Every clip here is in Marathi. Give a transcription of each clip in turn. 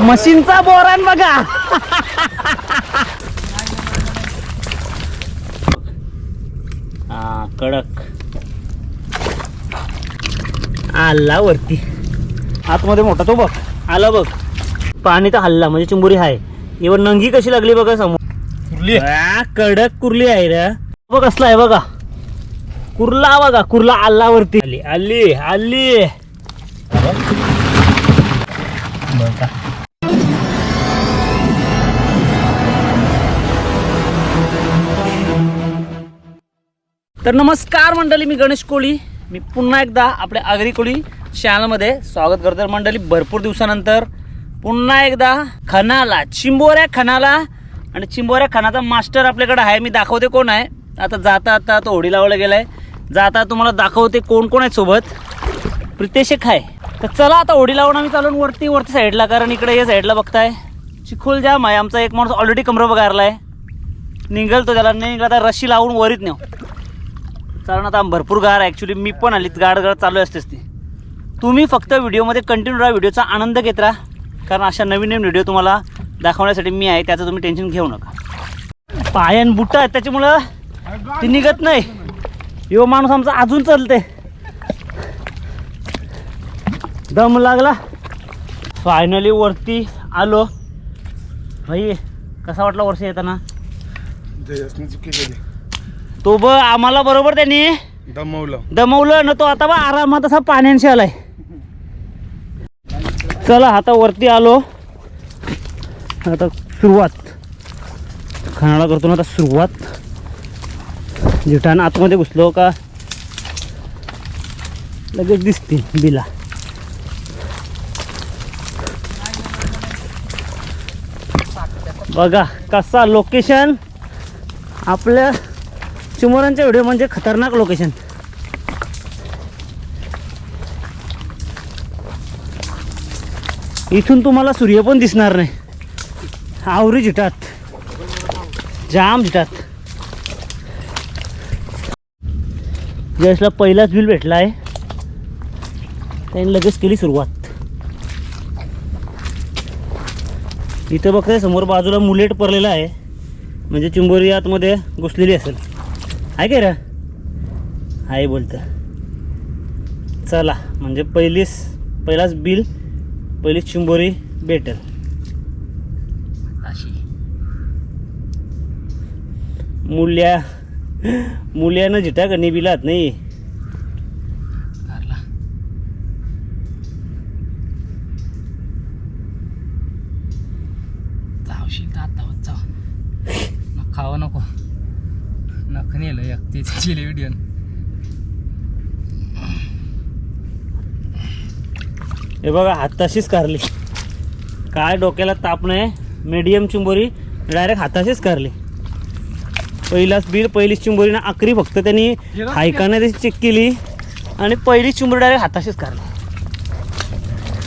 मशीनचा बोरान बघा. हा कडक. आला वरती. आतमध्ये मोठा तो बघ. आला बघ. पाणी तर हल्ला म्हणजे चिंबुरी आहे इवन नंगी कशी लागली बघा समोर. आ, कडक कुर्ली आहे रे. बघ कसला आहे बघा. कुर्ला बघा कुर्ला आल्ला वरती. आली आली आली. बघा. तर नमस्कार मंडळी मी गणेश कोळी. मी पुन्हा एकदा आपल्या आगरी कोळी चॅनलमध्ये स्वागत करतो. तर मंडळी भरपूर दिवसानंतर पुन्हा एकदा खनाला चिंबोऱ्या खनाला. आणि चिंबोऱ्या खनाचा मास्टर आपल्याकडे आहे. मी दाखवते कोण आहे. आता जाता आता तो होडी लावला गेलाय. जाता तुम्हाला दाखवते कोण कोण आहे सोबत. प्रितेश आहे. तर चला आता होडी लावून आम्ही चालून वरती वरती साईडला कारण इकडे या साईडला बघताय. चिखोल जाम आहे आमचा एक माणूस ऑलरेडी कमरा बघारला आहे निघल तो त्याला. नाही निघाला तर रशी लावून वरीत नेऊ. कारण आता भरपूर गार आहे. ॲक्च्युली मी पण आलीत गाड गाड चालू असतेच ती. तुम्ही फक्त व्हिडिओमध्ये कंटिन्यू राहा. व्हिडिओचा आनंद घेत राहा. कारण अशा नवीन नवीन व्हिडिओ तुम्हाला दाखवण्यासाठी मी आहे. त्याचं तुम्ही टेन्शन घेऊ नका. पायन बुट्ट आहेत. त्याच्यामुळं ती निघत नाही. यो माणूस आमचा अजून चालते दम लागला. फायनली वरती आलो. भाई कसा वाटला वर्ष येताना? केली. तो ब आम्हाला बरोबर त्यांनी दमवलं. दमवलं ना तो आता बा आरामात असा पाण्याशी आलाय. चला आता वरती आलो. आता सुरुवात. खानाला करतो ना आता सुरुवात. जिठान आतमध्ये घुसलो का? लगेच दिसते बिला. बघा कसा लोकेशन आपल्या चिमोरांच्या व्हिडिओ म्हणजे खतरनाक लोकेशन इथून तुम्हाला सूर्य पण दिसणार नाही. आवरी झिटात जाम झिटात जसला पहिलाच बिल भेटला आहे त्यांनी लगेच केली सुरुवात. इथं बघताय समोर बाजूला मुलेट पडलेला आहे. म्हणजे चिंबोरी आतमध्ये घुसलेली असेल. आहे काय रे? आहे बोलतं चला म्हणजे पहिलीच पहिलाच बिल पहिलीच चिंबोरी भेटेल. अशी. मूल्या मूल्यानं झिटा का बिलात नाही जावशील तर आता होत जाव मग खावं नको नख नेलं व्हिडिओ हे बघा हाताशीच कारली. काय डोक्याला ताप नाही मीडियम चिंबोरी डायरेक्ट हाताशीच कारली. पहिलाच बिल पहिलीच चिंबोरी ना आकरी फक्त त्यांनी हायकाने त्याची चेक केली आणि पहिलीच चिंबोरी डायरेक्ट हाताशीच कारली.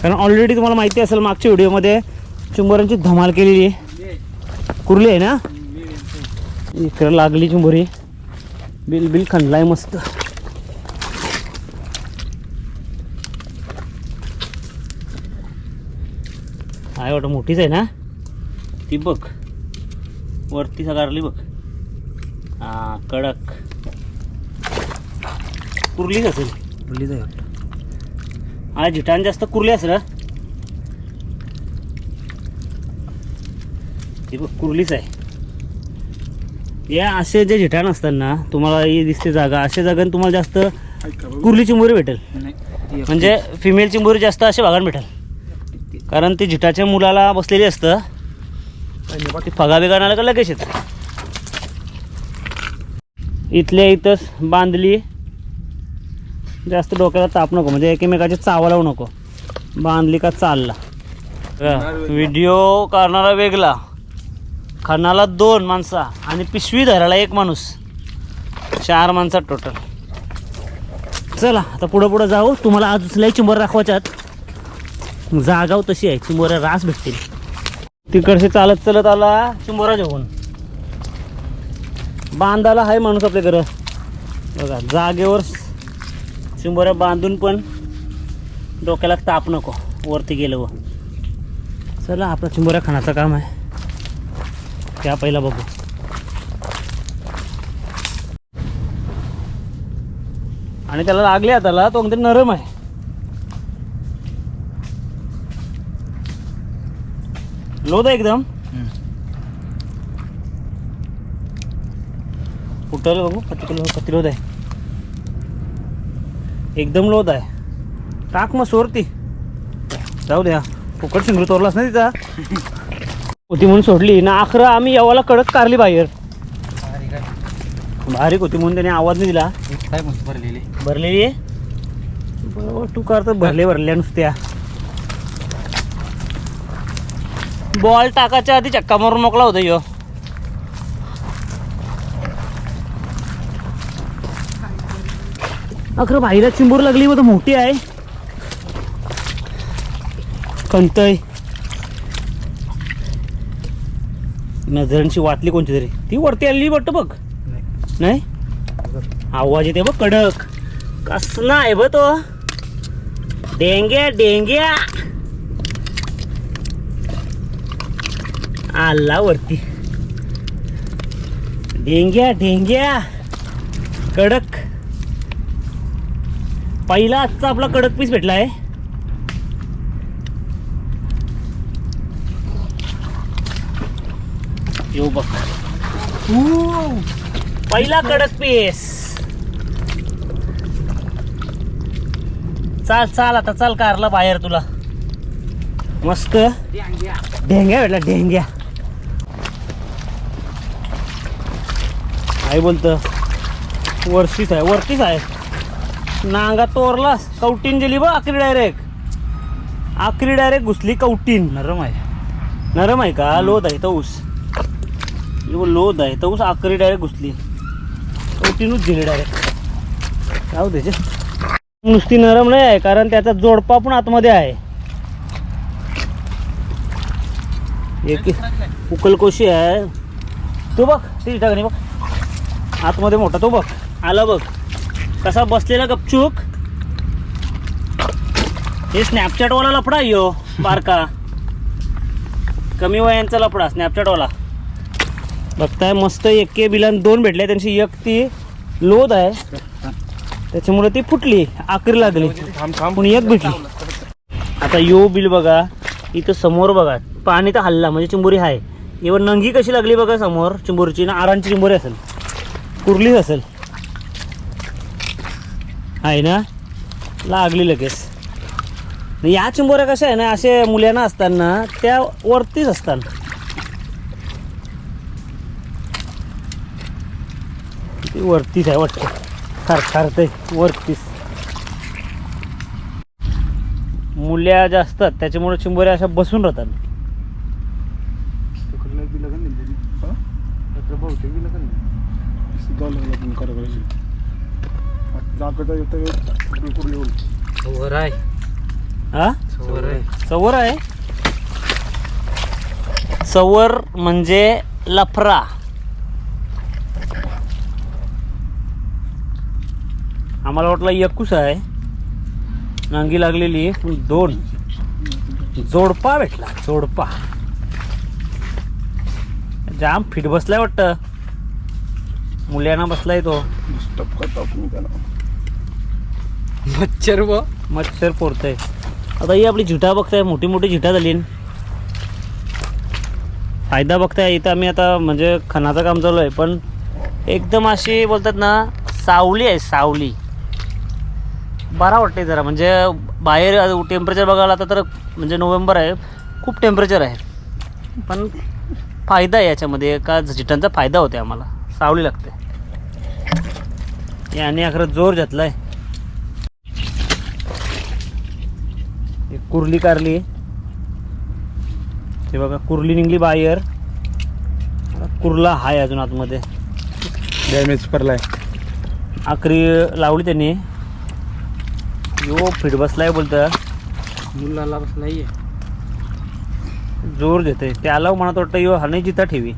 कारण ऑलरेडी तुम्हाला माहिती असेल मागच्या व्हिडिओमध्ये चिंबोऱ्यांची धमाल केलेली आहे. कुर्ली आहे ना? इकडं लागली चिंबोरी. बिल बिल खणलाय मस्त. आहे वाटतं मोठीच आहे ना? ती बघ. वरती सगारली बघ. हा कडक. कुर्लीच असेल. हा जिठान जास्त कुर्ली असेल. ती बघ कुर्लीच आहे. या असे जे जिठाण असतात ना तुम्हाला ही दिसते जागा अशा जागांना तुम्हाला जास्त कुर्ली चिंबोरी भेटेल. म्हणजे फिमेल चिंबोरी जास्त असे भागात भेटेल. कारण ते झिटाच्या मुलाला बसलेली असतं. ती फगा का लगेच येतं? इथल्या इथंच बांधली. जास्त डोक्याला ताप नको म्हणजे एकमेकाचे चावा लावू नको. बांधली का चालला. व्हिडिओ करणारा वेगळा. खानाला दोन माणसा आणि पिशवी धरायला एक माणूस. चार माणसात टोटल चला आता पुढं पुढं जाऊ. तुम्हाला आज उचलाय चिंबर दाखवायच्यात जागाव तशी आहे चिंबोऱ्या रास भेटतील. तिकडचे चालत चालत आला चिंबोरा जेवण बांधाला आहे माणूस आपल्या घरं. बघा जागेवर चिंबोऱ्या बांधून पण डोक्याला ताप नको वरती गेलं व चला आपला चिंबोऱ्या खाण्याचं काम आहे. त्या पहिला बघू. आणि त्याला लागले त्याला तो म्हणते नरम आहे. लोद आहे एकदम. फुटल बघू किती किलो किती लोद आहे एकदम लोद आहे टाक मग सोडती जाऊ द्या. फुकट शिंगरू तोरलास ना तिचा? होती म्हणून सोडली. ना अकरा आम्ही येवाला कडक कारली बाहेर. बारीक होती म्हणून त्याने आवाज नाही दिला. काय म्हणतो भरलेली. भरलेली आहे? बरोबर तू कर तर भरले भरल्या नुसत्या. बॉल टाकायच्या आधी चक्का मारून मोकला होता यो. अखरं बाईला चिंबूर लागली बघ मोठी आहे. कंतय नजरांची वाटली कोणती तरी. ती वरती आलेली वाटतं बघ. नाही. आवाज येते बघ कडक. कसला आहे ब तो. डेंग्या डेंग्या. आला वरती. डेंग्या डेंग्या. कडक. पहिला आजचा आपला कडक पीस भेटला आहे येऊ बघ. पहिला कडक पीस चाल चाल आता चाल कारला बाहेर तुला. मस्त. ढेंग्या भेटला ढेंग्या. काय बोलतं वरतीच आहे वरतीच आहे. नांगा तोरलास कवटीन गेली बघ आखरी डायरेक्ट आखरी डायरेक्ट घुसली कवटीन. नरम आहे. नरम आहे का? लोद आहे तऊस यो लोद आहे तऊस आकरी डायरेक्ट घुसली. कवटीनच दिली डायरेक्ट. जाऊ त्याचे नुसती नरम नाही आहे कारण त्याचा जोडपा पण आतमध्ये आहे. एक उकलकोशी आहे. तो बघ ती टाकणी बघ. आतमध्ये मोठा तो बघ. आला बघ. कसा बसलेला गपचूक हे स्नॅपचॅटवाला लफडा यो बारका. कमी वयांचा लफडा स्नॅपचॅटवाला बघताय मस्त एके बिलान दोन भेटले त्यांची एक ती लोद आहे. त्याच्यामुळे ती फुटली आकरी लागली. पण एक भेटली. आता यो बिल बघा इथं समोर बघा पाणी तर हल्ला म्हणजे चिंबोरी आहे इवन नंगी कशी लागली बघा समोर चिंबोरीची ना आरांची चिंबोरी असेल. कुर्लीच असेल. आहे ना? लागली लगेच. या चिंबोऱ्या कशा आहे ना असे मुलांना असताना त्या वरतीच असतात ती वरतीच आहे वाटतं. खार खारतंय वरतीच. मुल्या जास्त असतात त्याच्यामुळे चिंबोऱ्या अशा बसून राहतात. जाऊ लागला पण करा करायची जागता येतं बिलकुल येऊन. वर आहे. हा? वर आहे. चवर आहे? चवर म्हणजे लफरा. आम्हाला वाटलं एकूच आहे. नांगी लागलेली पण दोन. जोडपा भेटला जोडपा. जाम फिट बसलाय वाटतं. मुलांना बसलाय तो. मच्छर व मच्छर पोरतंय. आता ही आपली झिटा बघताय मोठी मोठी झिटा झाली. फायदा बघताय इथं आम्ही आता म्हणजे खणाचं काम चालू आहे पण एकदम अशी बोलतात ना सावली आहे सावली. बरा वाटते जरा. म्हणजे बाहेर टेम्परेचर बघायला आता तर म्हणजे नोव्हेंबर आहे. खूप टेम्परेचर आहे. पण फायदा आहे याच्यामध्ये. का झिटांचा फायदा होते आम्हाला. सावली लागते. याने अखरं जोर घेतलाय. एक कुर्ली कारली हे बघा कुर्ली निघली बाहेर. कुर्ला हाय अजून आतमध्ये. डॅमेज पडलाय. आखरी लावली त्यांनी. यो फिट बसलाय बोलतं. मुलाला बसलाय जोर देते त्याला म्हणत वाटतं यो हा नाही जिता ठेवी.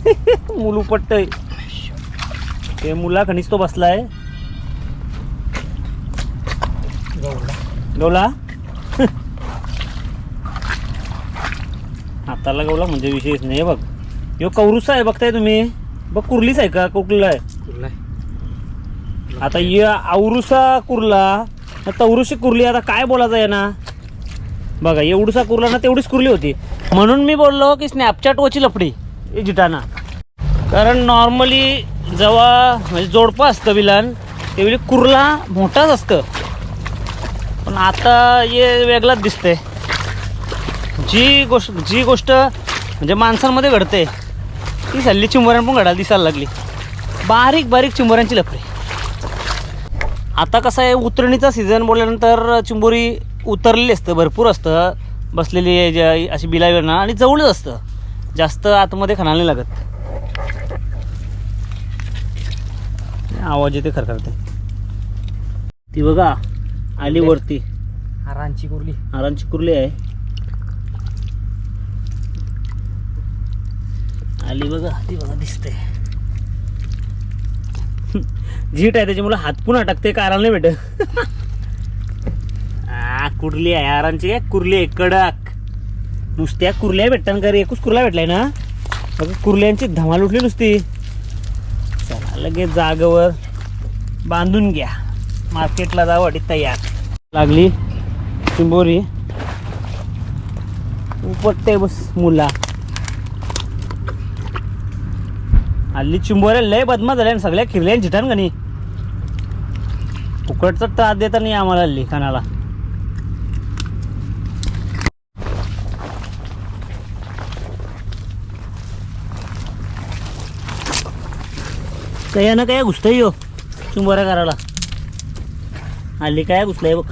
मुल उपटतय ते मुला खणीच तो बसलाय. गवला? हाताला गवला म्हणजे विशेष नाही बघ. यो कौरुसा आहे बघताय तुम्ही. बघ कुर्लीच आहे का? कुठला आहे? कुर्लाय आता या आवरुसा कुर्ला तवरुशी कुर्ली आता काय बोलायचं आहे ना बघा एवढसा कुर्ला ना तेवढीच कुर्ली होती. म्हणून मी बोललो की स्नॅपचॅट वची लफडी जिटाना. कारण नॉर्मली जेव्हा म्हणजे जोडपं असतं विलन त्यावेळी कुर्ला मोठाच असतं. पण आता हे वेगळाच दिसतंय. जी गोष्ट जी गोष्ट म्हणजे माणसांमध्ये घडते ती सल्ली चिंबऱ्यां पण घडायला दिसायला लागली. बारीक बारीक चिंबऱ्यांची लफडी. आता कसं आहे उतरणीचा सीझन बोलल्यानंतर चिंबोरी उतरलेली असतं भरपूर असतं. बसलेली आहे अशी बिलावेरणं आणि जवळच असतं. जास्त आतमध्ये नाही लागत. आवाज येते खरखरते ती. बघा आली वरती. हारांची कुर्ली. आरांची कुर्ली आहे. आली बघा ती बघा दिसते झीट आहे त्याच्यामुळे हात पण अटकते कारण नाही भेट आ कुर्ली आहे आरामची काय कुर्ली आहे कडक. नुसत्या कुर्ल्या भेटतात का रे? एकूच कुर्ला भेटलाय ना? अगं कुर्ल्यांची धमाल उठली नुसती. चला लगेच जागेवर बांधून घ्या. मार्केटला जावं तयार. लागली चिंबोरी. उपटते बस मुला. हल्ली चिंबोरे लय बदमा झाले आणि सगळ्या खिरल्या झिटान गणी. फुकटचा त्रास देता नाही आम्हाला हल्ली खाणाला काही ना काय घुसतंय यो चिंबोऱ्या करायला हल्ली काय घुसलंय बघ.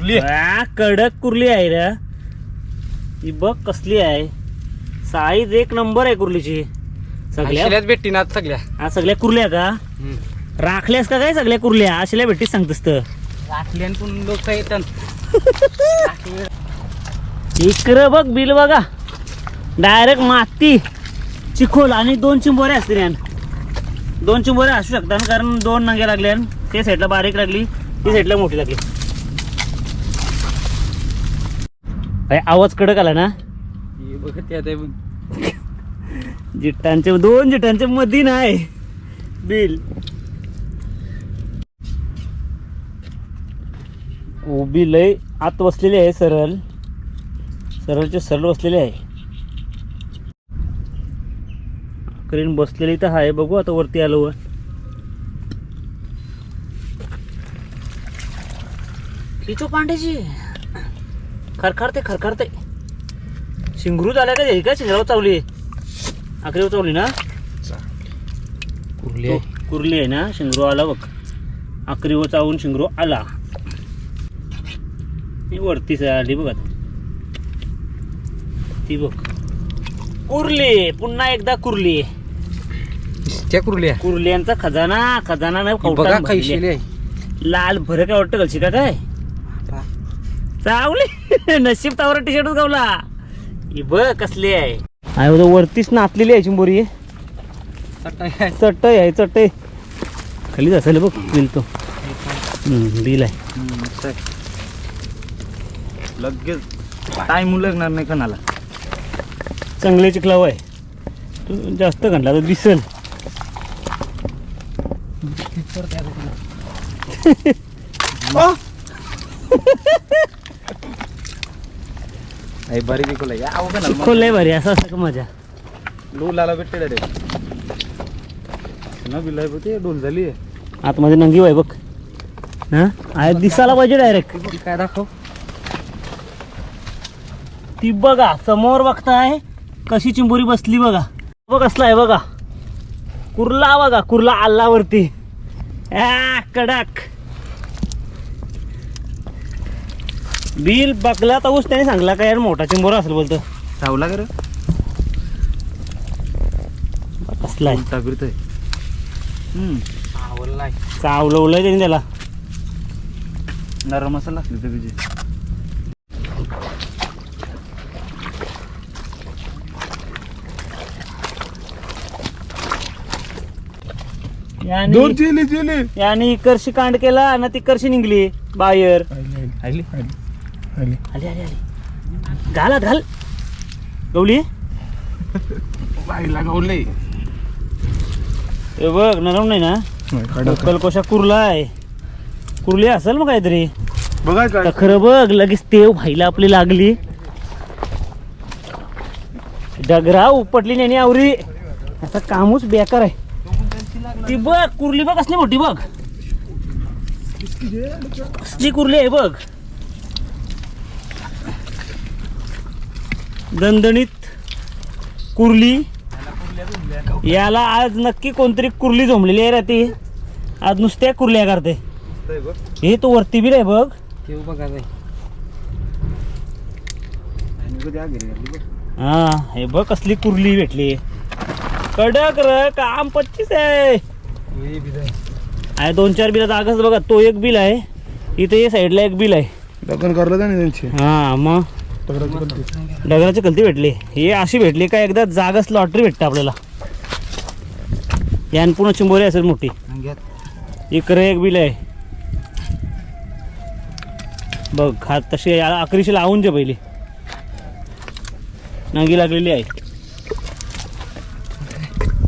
कुर्ली आ, कडक कुर्ली आहे रे. ही बघ कसली आहे. साईज एक नंबर आहे कुर्लीची. सगळ्या शिल्याच भेटती ना सगळ्या. हा सगळ्या कुर्ल्या का? राखल्यास का काय सगळ्या कुर्ल्या? अशा भेटीच सांगतस तर. राखल्यान पण लोक येतात इकडं बघ बिल बघा. डायरेक्ट माती चिखोल आणि दोन चिंबोऱ्या असतील यान. दोन चिंबोऱ्या असू शकतात कारण दोन नंग्या लागल्या ते साईडला बारीक लागली ती साईडला मोठी लागली. अरे, आवाज कडक आला ना? हे. जिट्टांचे दोन जिट्टांचे मधी नाही. बिल. उभी लय आत बसलेली आहे सरळ. सरळचे सरळ बसलेले आहे. करीन बसलेली तर आहे बघू आता वरती आलो वर. पांड्याची खरखरते खरखरते. शिंगरू झाल्या का का शिंगराव चावली? आखरी चावली ना? कुर्ली कुर्ली आहे ना? शिंगरो आला बघ. आकरीवर चावून शिंगरो आला. वरतीच आली बघ ती बघ. कुर्ली. पुन्हा एकदा कुर्ली. त्या कुर्ली कुर्ल्यांचा खजाना खजाना नाही लाल भर काय वाटतं घालशी का काय? चावली नशीब तावर टी शर्टच गावला. ही बघ कसली आहे. आहे बघ, वरतीच नाचलेली आहे चिंबोरी. चटई आहे. चटई खालीच असेल बघ बिल तो. बिल आहे. लगेच टाइम लागणार नाही कणाला. चांगले चिखलाव आहे. तू जास्त घातला तर दिसल. बारीक इकोला या अवघड चिखल लय भारी असं असतं का मजा? डोलाला भेटते रे ना बिलाय ते डोल झाली आतमध्ये नंगी आहे बघ. हा? आहे दिसायला पाहिजे डायरेक्ट काय दाखव. ती बघा समोर बघताय कशी चिंबोरी बसली बघा. बघ कसला आहे बघा. कुर्ला बघा कुर्ला आल्लावरती. कडक. बिल बघला तर ऊस त्याने सांगला का यार मोठा चिंबोरा असेल बोलतो. चावला का रे? कसला आवडलाय चावलवलंय त्याने त्याला. नरम मसाला असली तर तुझी याने दोन चिली चिली. याने इकडशी कांड केला आणि तिकडशी निघली बाहेर आली आली. आली आली आली. घालात घाल. गवली. बाईला गावले. हे बघ नरम नाही ना? कलकोशा कुर्ला आहे कुर्ली असेल मग काहीतरी. काय. खरं बघ लगेच तेव भाईला आपली लागली. डगरा उपटली नाही आवरी. आता कामच बेकार आहे. ती बघ कुर्ली बघ असली मोठी बघ. कुर्ली आहे बघ. दणदणीत कुर्ली. याला आज नक्की कोणतरी कुर्ली झोंबलेली आहे राती आज नुसत्या कुर्ल्या करते. हे तो वरती बी आहे बघ. ते बघा. बाई. हा हे बघ कसली कुर्ली भेटली. कडक र काम पच्चीस आहे. आहे दोन चार बिल जागाच बघा तो एक बिल आहे. इथे या साईडला एक बिल आहे. करलं हा मग. डगराची कलती भेटली. हे अशी भेटली का एकदा जागाच लॉटरी भेटते आपल्याला. यान पुन्हा चिंबोरी असेल मोठी. इकडे एक बिल आहे. बघ हात तशी अकरीशी लावून जे पहिली. नंगी लागलेली आहे.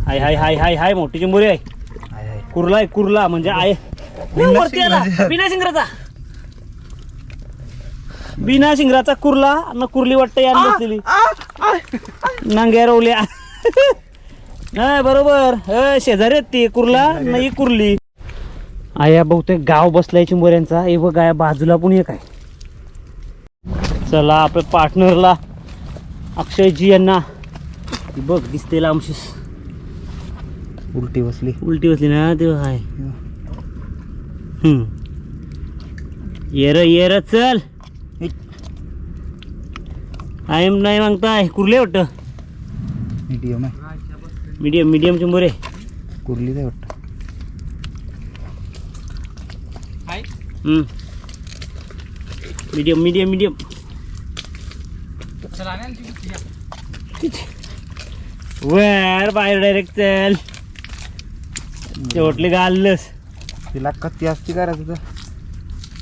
हाय हाय हाय हाय हाय मोठी चिंबोरी आहे. कुर्ला आहे कुर्ला म्हणजे आहे. बिना शिंगराचा बिना शिंगराचा कुर्ला न कुर्ली वाटतं यान बसलेली नांग्या रवल्या. नाही बरोबर. अ, शेजारी आहेत ती. कुर्ला नाही कुर्ली. आया बहुतेक गाव बसलाय चिंबोऱ्यांचा. हे बघ गाया बाजूला पण एक आहे. चला आपल्या पार्टनरला अक्षयजी यांना बघ दिसते लांबशीस उलटी बसली. उलटी बसली ना ते हाय. हम्म. ये र ये चल आयम नाही मागताय कुर्ले वाटतं. मीडियम आहे. मीडियम मीडियम चिंबोरे कुर्ली आहे वाटतं. Medium medium medium. वर बाहेर डायरेक्ट चल. शेवटले घाललंस तिला कत्ती असती करायचं तर.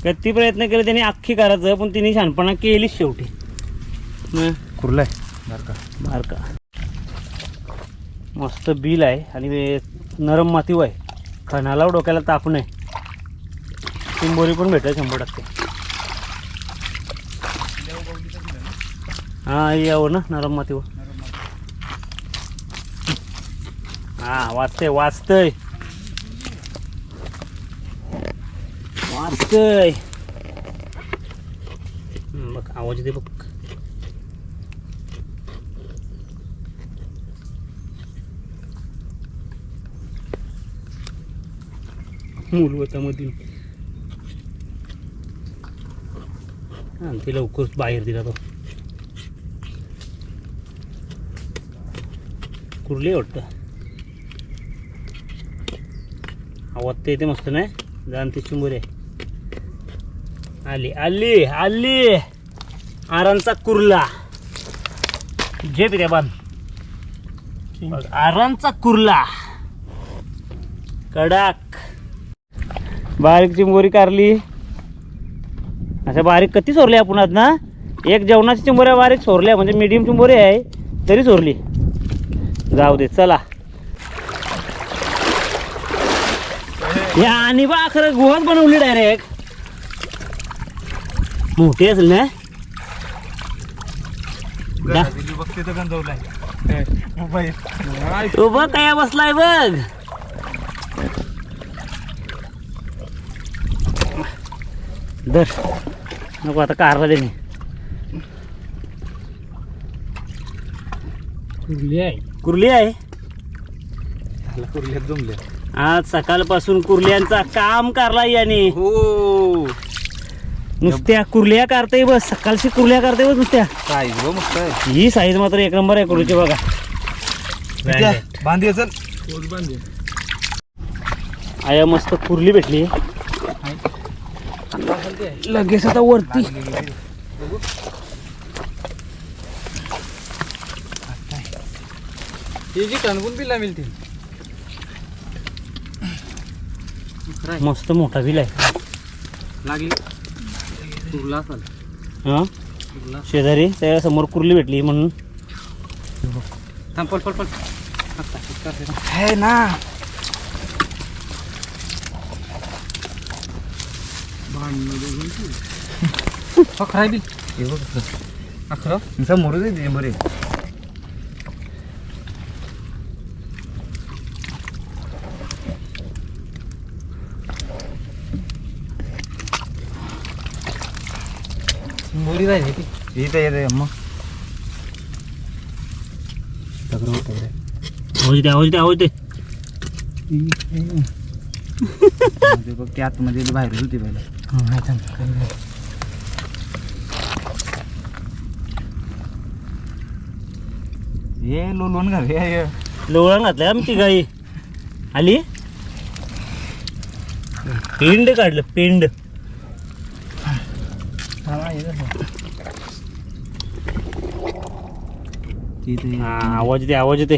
किती प्रयत्न केले त्याने अख्खी करायचं पण तिने शहाणपणा केलीच शेवटी. कुर्ला आहे बरं का बारका. मस्त बिल आहे आणि नरम मातीव आहे खणाला डोक्याला ताप नाही. चिंबोरी पण भेटेल शंभर टक्के. हा यावं ना नरम मातीवर हा वाचतंय वाचतंय. वाचतंय. बघ आवाज येते बघ. मूलवतामधील आणि ते लवकर बाहेर दिला तो. कुर्ली वाटतं. आवाज ते येते मस्त नाही? जाण ती चिंबोरी आहे आली आली आली. आरांचा कुर्ला. जे पित्या बांध. आरांचा कुर्ला. कडक. बारीक चिंबोरी कारली. अशा बारीक कधी सोरल्या आपण आज ना? एक जेवणाची चिंबोऱ्या बारीक सोरल्या म्हणजे मीडियम चिंबोरी आहे तरी सोरली. जाऊ दे चला. या आणि बा खरं गुहाच बनवली डायरेक्ट मोठी असेल ना? बघ काय बसलाय बघ. दर. नको आता कारला दे मी. कुर्ली आहे. कुर्ली आहे? कुर्ल्यात जमले. आज सकाळपासून कुर्ल्यांचा काम करला याने. हो. नुसत्या कुर्ल्या करताय बस सकाळची कुर्ल्या करताय बस नुसत्या. साईज हो मस्त आहे. ही साईज मात्र एक नंबर आहे कुर्लीची बघा. बांधी चल. आया मस्त कुर्ली भेटली. लगेच आता वरती. ही जी टणकून पिल्ला मिळतील. मस्त मोठा बिल आहे लागली. कुर्ला हां? शेजारी त्या समोर कुर्ली भेटली म्हणून. थांब पल पल पल. आहे ना. हो, खरं आहे बिल हे बघ खरं. हा, खरं समोर दे बरे मोरी राहिली ती येते येते अम्मा आवाज दे आवाज दे आवाज दे बघ ते आतमध्ये बाहेर होती पहिला हा, हा, थांब. ये लोलवण घाल हे हे. लोळण घातलं आमची गाई आली पेंड काढलं पेंड. तिथे हा आवाज दे आवाज दे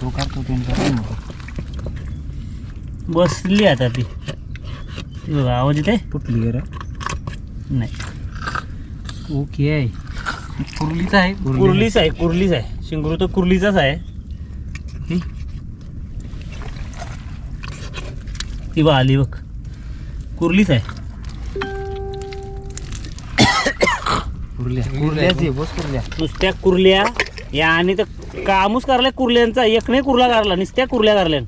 तो करतो बसली आता ती आवाज येते फुटली गे रे नाही ओके आहे कुर्लीच आहे कुर्लीच आहे कुर्लीच आहे शिंगरू तर कुर्लीचाच आहे ती बा आली बघ कुर्लीच आहे कुर्ल्या कुर्ल्याच आहे बस कुर्ल्या नुसत्या कुर्ल्या. या आणि तर कामूस करल्या कुर्ल्यांचा. एक नाही कुर्ला काढला नुसत्या कुर्ल्या करल्या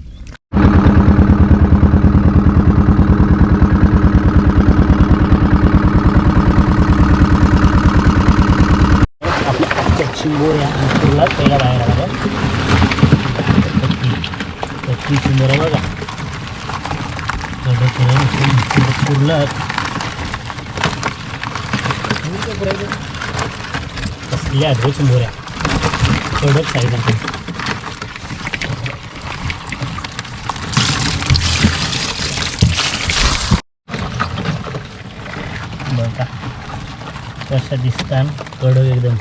चिंबोऱ्या कुर्ला पहिला बाहेर आला बघ. कच्ची सुंदर बघा आहे, नुसतं कसल्या आहेत रे कडक साईज बघा कशा दिसतात कडक एकदम